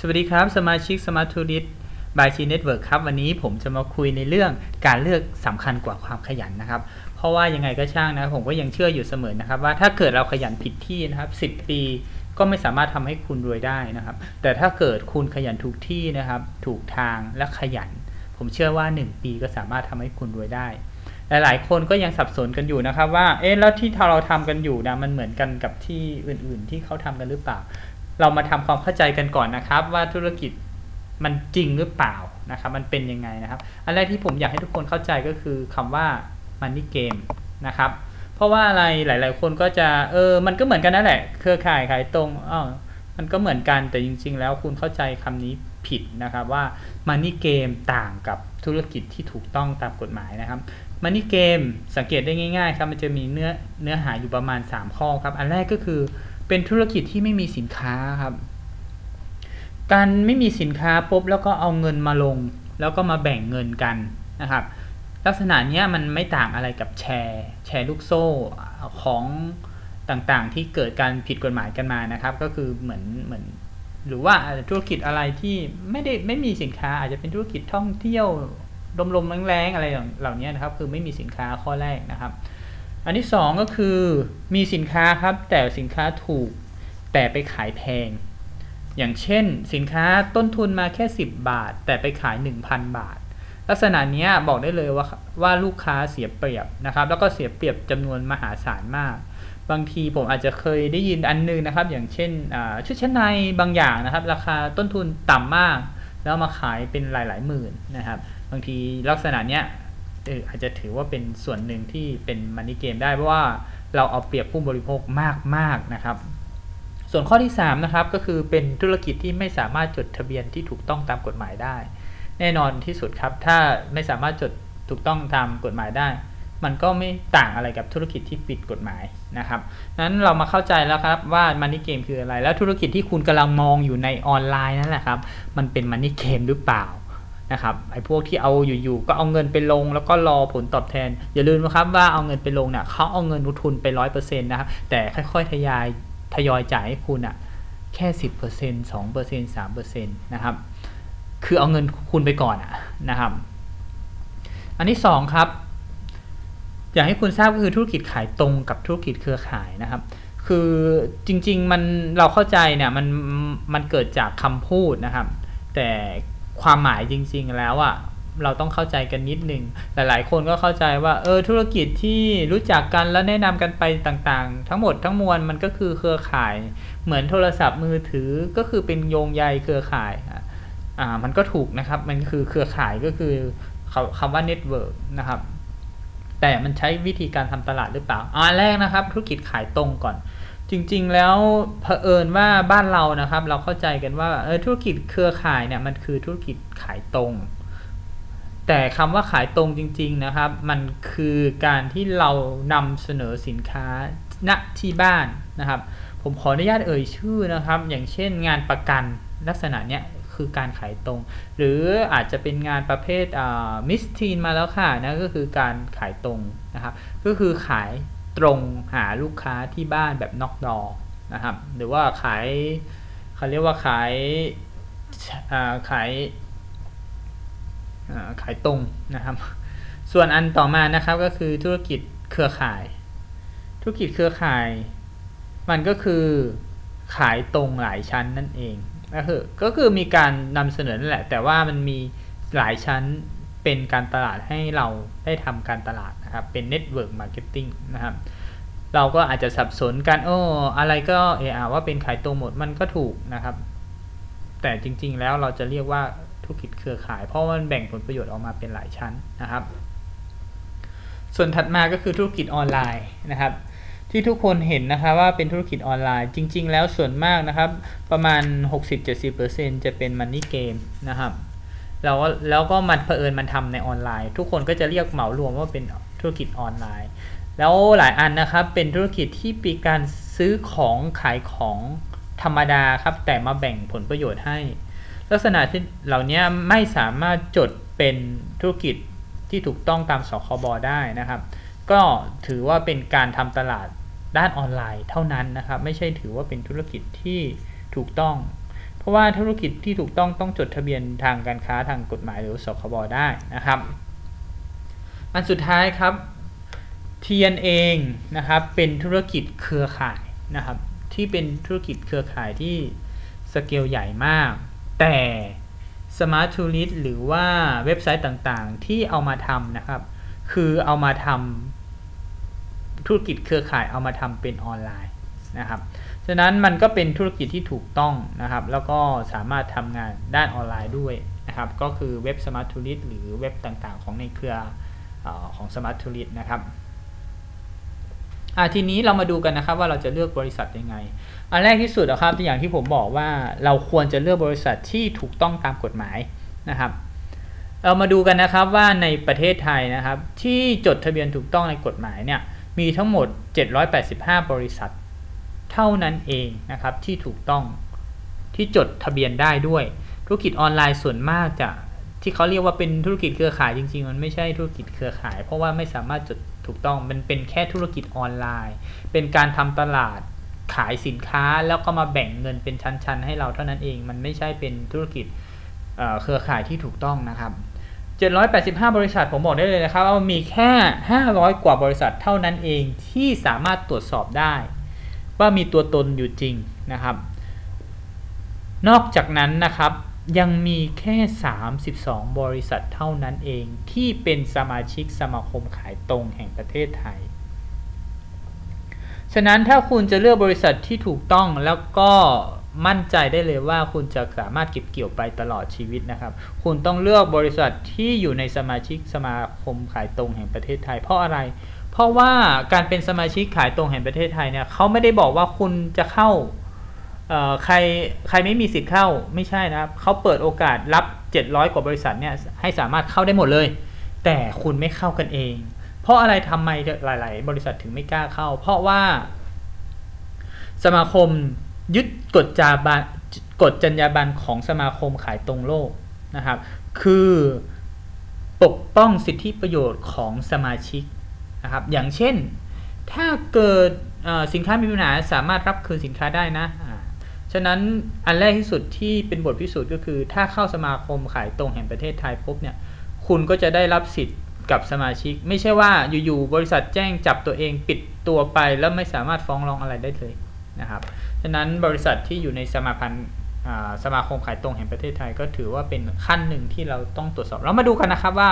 สวัสดีครับ สมาชิก Smart t o u r i s t by T Network ครับ วันนี้ผมจะมาคุยในเรื่องการเลือกสำคัญกว่าความขยันนะครับ เพราะว่ายังไงก็ช่างนะผมก็ยังเชื่ออยู่เสมอนะครับ ว่าถ้าเกิดเราขยันผิดที่นะครับ 10 ปีก็ไม่สามารถทำให้คุณรวยได้นะครับ แต่ถ้าเกิดคุณขยันถูกที่นะครับ ถูกทางและขยัน ผมเชื่อว่า 1 ปีก็สามารถทำให้คุณรวยได้หลายๆ คนก็ยังสับสนกันอยู่นะครับว่า เอ๊ะ แล้วที่เราทำกันอยู่นะ มันเหมือนกันกับที่อื่นๆ ที่เขาทำกันหรือเปล่า เรามาทำความเข้าใจกันก่อนนะครับ ว่าธุรกิจมันจริงหรือเปล่านะครับ มันเป็นยังไงนะครับ อันแรกที่ผมอยากให้ทุกคนเข้าใจก็คือคำว่า money game นะครับ เพราะว่าอะไรหลาย ๆ คนก็จะเออมันก็เหมือนกันนั่นแหละ เครือข่ายขายตรงอ้าวมันก็เหมือนกันแต่จริง ๆ แล้วคุณเข้าใจคำนี้ผิดนะครับว่า money game ต่างกับธุรกิจที่ถูกต้องตามกฎหมายนะครับ money game สังเกตได้ง่าย ๆ ครับมันจะมีเนื้อเนื้อหาอยู่ประมาณ 3 ข้อครับ อันแรกก็คือ เป็นธุรกิจที่ไม่มีสินค้าครับ การไม่มีสินค้าปุ๊บแล้วก็เอาเงินมาลง แล้วก็มาแบ่งเงินกันนะครับ ลักษณะนี้มันไม่ต่างอะไรกับแชร์ แชร์ลูกโซ่ของต่างๆ ที่เกิดการผิดกฎหมายกันมานะครับ ก็คือเหมือนเหมือนหรือว่าธุรกิจอะไรที่ไม่ได้ไม่มีสินค้าอาจจะเป็นธุรกิจท่องเที่ยวลมๆแรงๆอะไรเหล่านี้นะครับ คือไม่มีสินค้าข้อแรกนะครับ อันที่ 2 ก็คือมีสินค้าครับ แต่สินค้าถูกแต่ไปขายแพง อย่างเช่น สินค้าต้นทุนมาแค่ 10 บาท แต่ไปขาย 1,000 บาท ลักษณะนี้บอกได้เลยว่าว่าลูกค้าเสียเปรียบนะครับ แล้วก็เสียเปรียบจำนวนมหาศาลมาก บางทีผมอาจจะเคยได้ยินอันนึงนะครับ อย่างเช่นชุดชั้นในบางอย่างนะครับ ราคาต้นทุนต่ำมาก แล้วมาขายเป็นหลาย ๆ หมื่นนะครับ บางทีลักษณะเนี้ย อาจจะถือว่าเป็นส่วนหนึ่งที่เป็นมันนี่เกมได้เพราะว่าเราเอาเปรียบผู้บริโภคมากๆนะครับ ส่วนข้อที่3นะครับก็คือเป็นธุรกิจที่ไม่สามารถจดทะเบียนที่ถูกต้องตามกฎหมายได้ แน่นอนที่สุดครับ ถ้าไม่สามารถจดถูกต้องตามกฎหมายได้ มันก็ไม่ต่างอะไรกับธุรกิจที่ปิดกฎหมายนะครับนั้นเรามาเข้าใจแล้วครับว่ามันนี่เกมคืออะไร แล้วธุรกิจที่คุณกำลังมองอยู่ในออนไลน์นั่นแหละครับ มันเป็นมันนี่เกมหรือเปล่า นะครับไอ้พวกที่เอาอยู่ๆก็เอาเงินไปลง แล้วก็รอผลตอบแทน อย่าลืมนะครับว่าเอาเงินไปลงเนี่ยเขาเอาเงินลงทุนไปร้อยเปอร์เซ็นต์นะครับแต่ค่อยๆทยอยทยอยจ่ายให้คุณอะแค่สิบเปอร์เซ็นต์สองเปอร์เซ็นต์สามเปอร์เซ็นต์นะครับคือเอาเงินคุณไปก่อนอะนะครับ อันที่สองครับอยากให้คุณทราบก็คือธุรกิจขายตรงกับธุรกิจเครือข่ายนะครับ คือจริงๆมันเราเข้าใจเนี่ยมันมันเกิดจากคำพูดนะครับ แต่ ความหมายจริง ๆ แล้วอะ่ะเราต้องเข้าใจกันนิดหนึ่งหลาย ๆ คนก็เข้าใจว่าเออธุรกิจที่รู้จักกันแล้วแนะนำกันไปต่างๆ ทั้งหมดทั้งมวลมันก็คือเครือข่าย เหมือนโทรศัพท์มือถือก็คือเป็นโยงใยเครือข่ายอ่ามันก็ถูกนะครับมันคือเครือข่ายก็คือคำว่าเน็ตเวิร์กนะครับแต่มันใช้วิธีการทำตลาดหรือเปล่าอันแรกนะครับธุรกิจขายตรงก่อน จริงๆ แล้วเผอิญว่าบ้านเรานะครับ เราเข้าใจกันว่าเออธุรกิจเครือข่ายเนี่ยมันคือธุรกิจขายตรง แต่คำว่าขายตรงจริง ๆนะครับ มันคือการที่เรานำเสนอสินค้าณที่บ้านนะครับ ผมขออนุญาตเอ่ยชื่อนะครับ อย่างเช่นงานประกันลักษณะเนี้ยคือการขายตรง หรืออาจจะเป็นงานประเภทมิสทีนมาแล้วค่ะนะก็คือการขายตรงนะครับ ก็คือขาย ตรงหาลูกค้าที่บ้านแบบน็อกดอนะครับ หรือว่าขายเขาเรียกว่าขายขายขายตรงนะครับ ส่วนอันต่อมานะครับก็คือธุรกิจเครือข่าย ธุรกิจเครือข่าย มันก็คือขายตรงหลายชั้นนั่นเองก็คือก็คือมีการนำเสนอนั่นแหละ แต่ว่ามันมีหลายชั้นเป็นการตลาดให้เราได้ทำการตลาด นะครับเป็นเน็ตเวิร์กมาร์เก็ตติ้งนะครับเราก็อาจจะสับสนกันโอ้อะไรก็เออว่าเป็นขายตรงหมดมันก็ถูกนะครับ แต่จริงๆแล้วเราจะเรียกว่าธุรกิจเครือข่าย เพราะมันแบ่งผลประโยชน์ออกมาเป็นหลายชั้นนะครับ ส่วนถัดมาก็คือธุรกิจออนไลน์นะครับ ที่ทุกคนเห็นนะคะว่าเป็นธุรกิจออนไลน์ จริง ๆ แล้วส่วนมากนะครับ ประมาณ 60-70%จะเป็นมันนี่เกมนะครับ แล้วแล้วก็มันเผอิญมันทำในออนไลน์ ทุกคนก็จะเรียกเหมารวมว่าเป็นธุรกิจออนไลน์ แล้วหลายอันนะครับเป็นธุรกิจที่ปีการซื้อของขายของธรรมดาครับ แต่มาแบ่งผลประโยชน์ให้ ลักษณะที่เหล่านี้ไม่สามารถจดเป็นธุรกิจที่ถูกต้องตามสคบได้นะครับ ก็ถือว่าเป็นการทำตลาดด้านออนไลน์เท่านั้นนะครับ ไม่ใช่ถือว่าเป็นธุรกิจที่ถูกต้อง ราะว่าธุรกิจที่ถูกต้องต้องจดทะเบียนทางการค้าทางกฎหมายหรือสคบได้นะครับ อันสุดท้ายครับเทียนเองนะครับเป็นธุรกิจเครือข่ายนะครับที่เป็นธุรกิจเครือข่ายที่สเกลใหญ่มาก แต่ Smart t o u r i s t หรือว่าเว็บไซต์ต่างๆ ที่เอามาทำนะครับ คือเอามาทำธุรกิจเครือข่ายเอามาทำเป็นออนไลน์นะครับ ฉะนั้นมันก็เป็นธุรกิจที่ถูกต้องนะครับ แล้วก็สามารถทำงานด้านออนไลน์ด้วยนะครับ ก็คือเว็บ Smart t o u r i s t หรือเว็บต่างๆ ของในเครืออของ Smart t o u r i s t นะครับทีนี้เรามาดูกันนะครับว่าเราจะเลือกบริษัทยังไง อันแรกที่สุดนะครับอย่างที่ผมบอกว่าเราควรจะเลือกบริษัทที่ถูกต้องตามกฎหมายนะครับ เรามาดูกันนะครับว่าในประเทศไทยนะครับ ที่จดทะเบียนถูกต้องในกฎหมายเนี่ยมีทั้งหมด 785 บริษัท เท่านั้นเองนะครับที่ถูกต้องที่จดทะเบียนได้ด้วย ธุรกิจออนไลน์ส่วนมากจะที่เขาเรียกว่าเป็นธุรกิจเครือข่ายจริง ๆ มันไม่ใช่ธุรกิจเครือข่าย เพราะว่าไม่สามารถจดถูกต้องมันเป็นแค่ธุรกิจออนไลน์ เป็นการทำตลาดขายสินค้าแล้วก็มาแบ่งเงินเป็นชั้น ๆ ให้เราเท่านั้นเอง มันไม่ใช่เป็นธุรกิจเครือข่ายที่ถูกต้องนะครับ 785 บริษัทผมบอกได้เลยนะครับว่ามีแค่ 500 กว่าบริษัทเท่านั้นเองที่สามารถตรวจสอบได้ ว่ามีตัวตนอยู่จริงนะครับ นอกจากนั้นนะครับยังมีแค่ 32 บริษัทเท่านั้นเองที่เป็นสมาชิกสมาคมขายตรงแห่งประเทศไทย ฉะนั้นถ้าคุณจะเลือกบริษัทที่ถูกต้องแล้วก็มั่นใจได้เลยว่าคุณจะสามารถเก็บเกี่ยวไปตลอดชีวิตนะครับ คุณต้องเลือกบริษัทที่อยู่ในสมาชิกสมาคมขายตรงแห่งประเทศไทย เพราะอะไร เพราะว่าการเป็นสมาชิกขายตรงแห่งประเทศไทยเนี่ยเขาไม่ได้บอกว่าคุณจะเข้าใครใครไม่มีสิทธิ์เข้าไม่ใช่นะครับเขาเปิดโอกาสรับ 700 กว่าบริษัทเนี่ยให้สามารถเข้าได้หมดเลย แต่คุณไม่เข้ากันเอง เพราะอะไรทำไมหลาย ๆ บริษัทถึงไม่กล้าเข้า เพราะว่า สมาคมยึดกฎจาบกฎจรรยาบรรณของสมาคมขายตรงโลกนะครับ คือปกป้องสิทธิประโยชน์ของสมาชิก นะครับอย่างเช่น ถ้าเกิดสินค้ามีปัญหาสามารถรับคืนสินค้าได้นะฉะนั้นอันแรกที่สุดที่เป็นบทพิสูจน์ก็คือ ถ้าเข้าสมาคมขายตรงแห่งประเทศไทยปุ๊บเนี่ยคุณก็จะได้รับสิทธิ์กับสมาชิก ไม่ใช่ว่าอยู่ๆบริษัทแจ้งจับตัวเองปิดตัวไปแล้วไม่สามารถฟ้องร้องอะไรได้เลยนะครับฉะนั้นบริษัทที่อยู่ในสมาพันธ์สมาคมขายตรงแห่งประเทศไทยก็ถือว่าเป็นขั้นหนึ่งที่เราต้องตรวจสอบ เรามาดูกันนะครับว่า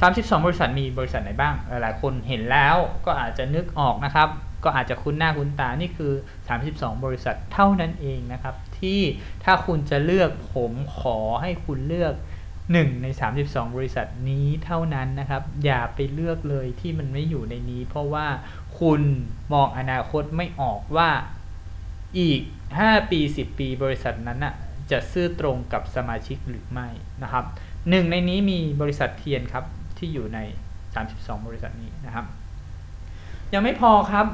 32 บริษัทมีบริษัทไหนบ้าง หลายคนเห็นแล้วก็อาจจะนึกออกนะครับ ก็อาจจะคุ้นหน้าคุ้นตา นี่คือ 32 บริษัทเท่านั้นเองนะครับ ที่ถ้าคุณจะเลือกผมขอให้คุณเลือก 1 ใน 32 บริษัทนี้เท่านั้นนะครับ อย่าไปเลือกเลยที่มันไม่อยู่ในนี้ เพราะว่าคุณมองอนาคตไม่ออกว่าอีก 5 ปี 10 ปีบริษัทนั้นน่ะจะซื่อตรงกับสมาชิกหรือไม่นะครับหนึ่งในนี้มีบริษัทเทียนครับ ที่อยู่ใน 32 บริษัทนี้นะครับ ยังไม่พอครับ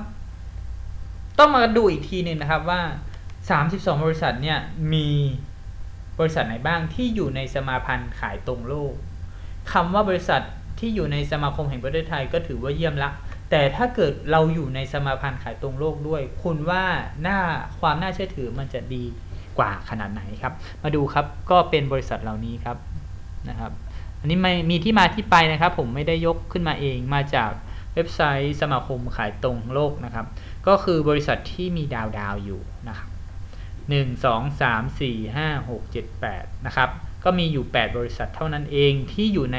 ต้องมาดูอีกทีหนึ่งนะครับว่า 32 บริษัทเนี่ยมีบริษัทไหนบ้างที่อยู่ในสมาพันธ์ขายตรงโลกคำว่าบริษัทที่อยู่ในสมาคมแห่งประเทศไทยก็ถือว่าเยี่ยมละ แต่ถ้าเกิดเราอยู่ในสมาพันธ์ขายตรงโลกด้วย คุณว่าหน้าความน่าเชื่อถือมันจะดีกว่าขนาดไหนครับ มาดูครับก็เป็นบริษัทเหล่านี้ครับนะครับ อันนี้ไม่มีที่มาที่ไปนะครับ ผมไม่ได้ยกขึ้นมาเองมาจากเว็บไซต์สมาคมขายตรงโลกนะครับ ก็คือบริษัทที่มีดาวดาวอยู่นะครับหนึ่งสองสามสี่ห้าหกเจ็ดแปดนะครับ ก็มีอยู่ 8 บริษัทเท่านั้นเองที่อยู่ใน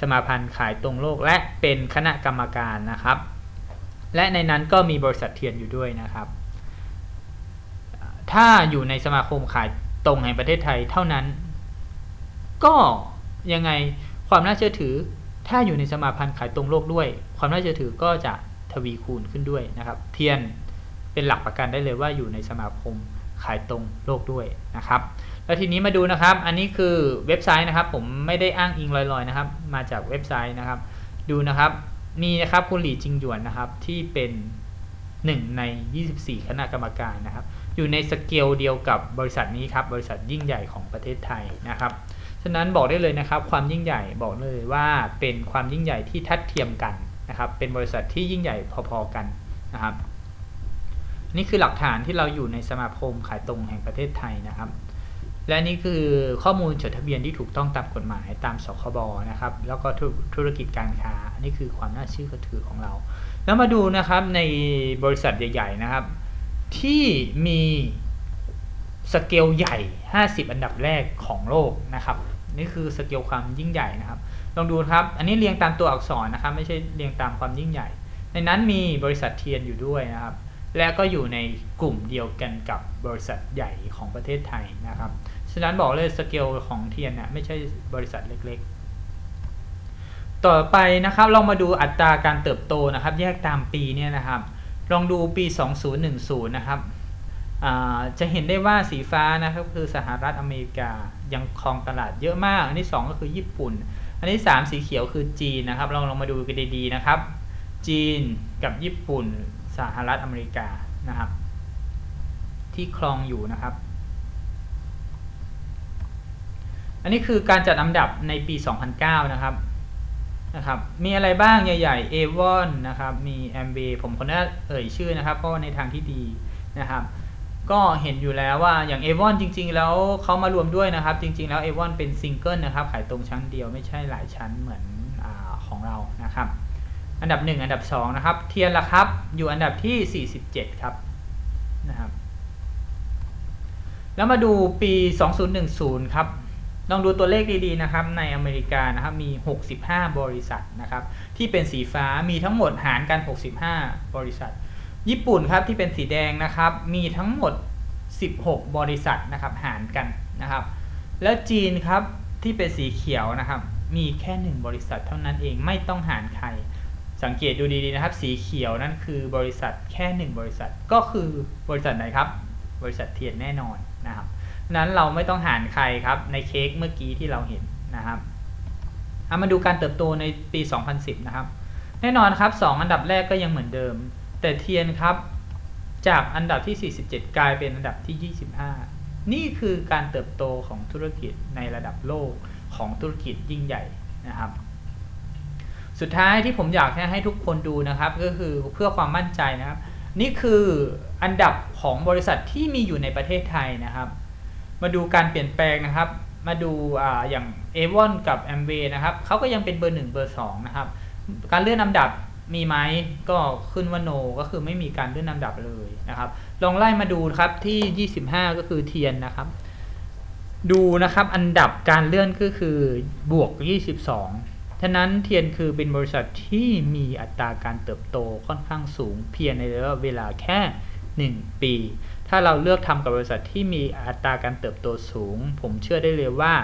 สมาพันธ์ขายตรงโลก และเป็นคณะกรรมการนะครับ และในนั้นก็มีบริษัทเทียนอยู่ด้วยนะครับ ถ้าอยู่ในสมาคมขายตรงแห่งประเทศไทยเท่านั้น ก็ ยังไงความน่าเชื่อถือ ถ้าอยู่ในสมาพันธ์ขายตรงโลกด้วย ความน่าเชื่อถือก็จะทวีคูณขึ้นด้วยนะครับ เทียนเป็นหลักประกันได้เลยว่าอยู่ในสมาคมขายตรงโลกด้วยนะครับแล้วทีนี้มาดูนะครับ อันนี้คือเว็บไซต์นะครับ ผมไม่ได้อ้างอิงลอยๆนะครับ มาจากเว็บไซต์นะครับ ดูนะครับ มีนะครับคุณหลี่จิงหยวนนะครับที่เป็น 1 ใน 24 คณะกรรมการนะครับ อยู่ในสเกลเดียวกับบริษัทนี้ครับ บริษัทยิ่งใหญ่ของประเทศไทยนะครับ ฉะนั้นบอกได้เลยนะครับ ความยิ่งใหญ่บอกเลยว่าเป็นความยิ่งใหญ่ที่ทัดเทียมกันนะครับ เป็นบริษัทที่ยิ่งใหญ่พอๆกันนะครับ นี่คือหลักฐานที่เราอยู่ในสมาคมขายตรงแห่งประเทศไทยนะครับ และนี่คือข้อมูลจดทะเบียนที่ถูกต้องตามกฎหมายตามสคบนะครับ แล้วก็ธุธุรกิจการค้าอันนี้คือความน่าเชื่อถือของเรา แล้วมาดูนะครับในบริษัทใหญ่ ๆ นะครับ ที่มี สเกลใหญ่ 50 อันดับแรกของโลกนะครับ นี่คือสเกลความยิ่งใหญ่นะครับ ลองดูครับ อันนี้เรียงตามตัวอักษรนะครับ ไม่ใช่เรียงตามความยิ่งใหญ่ ในนั้นมีบริษัทเทียนอยู่ด้วยนะครับ และก็อยู่ในกลุ่มเดียวกันกับบริษัทใหญ่ของประเทศไทยนะครับ ฉะนั้นบอกเลยสเกลของเทียนเนี่ยไม่ใช่บริษัทเล็กๆ ต่อไปนะครับลองมาดูอัตราการเติบโตนะครับ แยกตามปีเนี่ยนะครับ ลองดูปี 2010 นะครับ จะเห็นได้ว่าสีฟ้านะครับคือสหรัฐอเมริกายังครองตลาดเยอะมาก อันที่ 2 ก็คือญี่ปุ่น อันที่ 3 สีเขียวคือจีนนะครับลองลองมาดูกันดีๆนะครับ จีนกับญี่ปุ่น สหรัฐอเมริกานะครับ ที่ครองอยู่นะครับ อันนี้คือการจัดอันดับในปี 2009 นะครับนะครับมีอะไรบ้างใหญ่ๆ a อ o n นะครับมี a m b ผมคนนี้เอ่ยชื่อนะครับเพราะในทางที่ดีนะครับ ก็เห็นอยู่แล้วว่าอย่าง a อ o n จริง ๆ แล้วเขามารวมด้วยนะครับ จริง ๆ แล้ว a อ o n เป็นซิงเกิลนะครับขายตรงชั้นเดียวไม่ใช่หลายชั้นเหมือนอของเรานะครับ อันดับ 1 อันดับ 2 นะครับ เทียนละครับ อยู่อันดับที่ 47 ครับนะครับ แล้วมาดูปี 2010 ครับลองดูตัวเลขดีๆนะครับในอเมริกานะครับมี 65 บริษัทนะครับที่เป็นสีฟ้ามีทั้งหมดหารกัน 65 บริษัท ญี่ปุ่นครับที่เป็นสีแดงนะครับ มีทั้งหมด 16 บริษัทนะครับหารกันนะครับ แล้วจีนครับที่เป็นสีเขียวนะครับ มีแค่ 1 บริษัทเท่านั้นเองไม่ต้องหารใคร สังเกตดูดีๆนะครับ สีเขียวนั่นคือบริษัทแค่ 1 บริษัทก็คือบริษัทไหนครับ บริษัทเทียนแน่นอนนะครับ นั้นเราไม่ต้องหารใครครับในเค้กเมื่อกี้ที่เราเห็นนะครับเอามาดูการเติบโตในปี 2010 นะครับ แน่นอนครับ 2 อันดับแรกก็ยังเหมือนเดิม แต่เทียนครับจากอันดับที่ 47 กลายเป็นอันดับที่ 25 นี่คือการเติบโตของธุรกิจในระดับโลกของธุรกิจยิ่งใหญ่นะครับ สุดท้ายที่ผมอยากให้ทุกคนดูนะครับ ก็คือเพื่อความมั่นใจนะครับ นี่คืออันดับของบริษัทที่มีอยู่ในประเทศไทยนะครับ มาดูการเปลี่ยนแปลงนะครับ มาดูออย่างเอวอนกับแอมเวนะครับเขาก็ยังเป็นเบอร์หนึ่งเบอร์สองนะครับ การเลื่อนอันดับ มีไหมก็ขึ้นว่าโนก็คือไม่มีการเลื่อนลำดับเลยนะครับ ลองไล่มาดูครับที่ 25 ก็คือเทียนนะครับ ดูนะครับอันดับการเลื่อนก็คือบวก 22 ฉะนั้นเทียนคือเป็นบริษัทที่มีอัตราการเติบโตค่อนข้างสูง เพียงในระยะเวลาแค่ 1 ปี ถ้าเราเลือกทำกับบริษัทที่มีอัตราการเติบโตสูง ผมเชื่อได้เลยว่า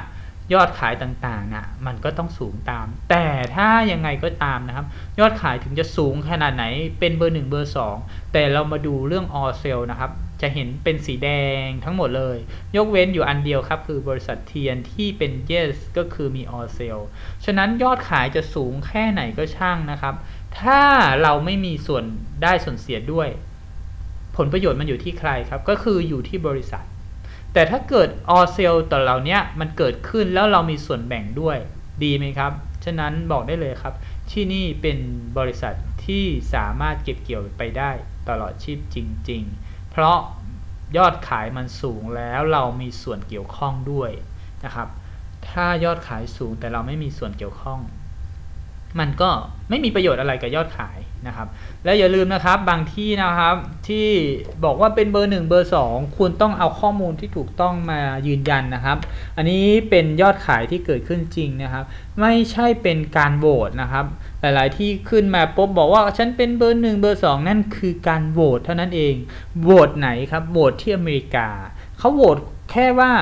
ยอดขายต่างๆนะ่ะมันก็ต้องสูงตาม แต่ถ้ายังไงก็ตามนะครับ ยอดขายถึงจะสูงขนาดไหนเป็นเบอร์ 1 เบอร์ 2 แต่เรามาดูเรื่องออเซลนะครับ จะเห็นเป็นสีแดงทั้งหมดเลย ยกเว้นอยู่อันเดียวครับ คือบริษัทเทียนที่เป็น yes ก็คือมีออเซลฉะนั้นยอดขายจะสูงแค่ไหนก็ช่างนะครับ ถ้าเราไม่มีส่วนได้ส่วนเสียด้วย ผลประโยชน์มันอยู่ที่ใครครับ ก็คืออยู่ที่บริษัท แต่ถ้าเกิดออเซลต่อเหล่านี้มันเกิดขึ้นแล้วเรามีส่วนแบ่งด้วยดีไหมครับ ฉะนั้นบอกได้เลยครับ ที่นี่เป็นบริษัทที่สามารถเก็บเกี่ยวไปได้ตลอดชีพจริง ๆ เพราะยอดขายมันสูงแล้วเรามีส่วนเกี่ยวข้องด้วยนะครับ ถ้ายอดขายสูงแต่เราไม่มีส่วนเกี่ยวข้อง มันก็ไม่มีประโยชน์อะไรกับยอดขายนะครับ และอย่าลืมนะครับบางที่นะครับที่บอกว่าเป็นเบอร์ 1 เบอร์ 2 คุณต้องเอาข้อมูลที่ถูกต้องมายืนยันนะครับ อันนี้เป็นยอดขายที่เกิดขึ้นจริงนะครับ ไม่ใช่เป็นการโหวตนะครับ หลายๆที่ขึ้นมาปุ๊บบอกว่าฉันเป็นเบอร์ 1 เบอร์ 2 นั่นคือการโหวตเท่านั้นเองโหวตไหนครับโหวตที่อเมริกาเขาโหวตแค่ว่า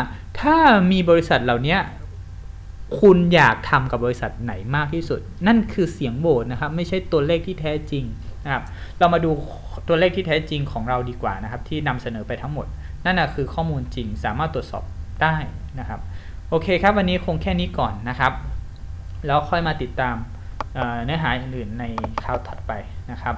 ถ้ามีบริษัทเหล่านี้ คุณอยากทำกับบริษัทไหนมากที่สุด นั่นคือเสียงโหวตนะครับ ไม่ใช่ตัวเลขที่แท้จริงนะครับ เรามาดูตัวเลขที่แท้จริงของเราดีกว่านะครับ ที่นำเสนอไปทั้งหมด นั่นนะคือข้อมูลจริงสามารถตรวจสอบได้นะครับ โอเคครับ วันนี้คงแค่นี้ก่อนนะครับ แล้วค่อยมาติดตามเนื้อหาอื่นในคราวถัดไปนะครับ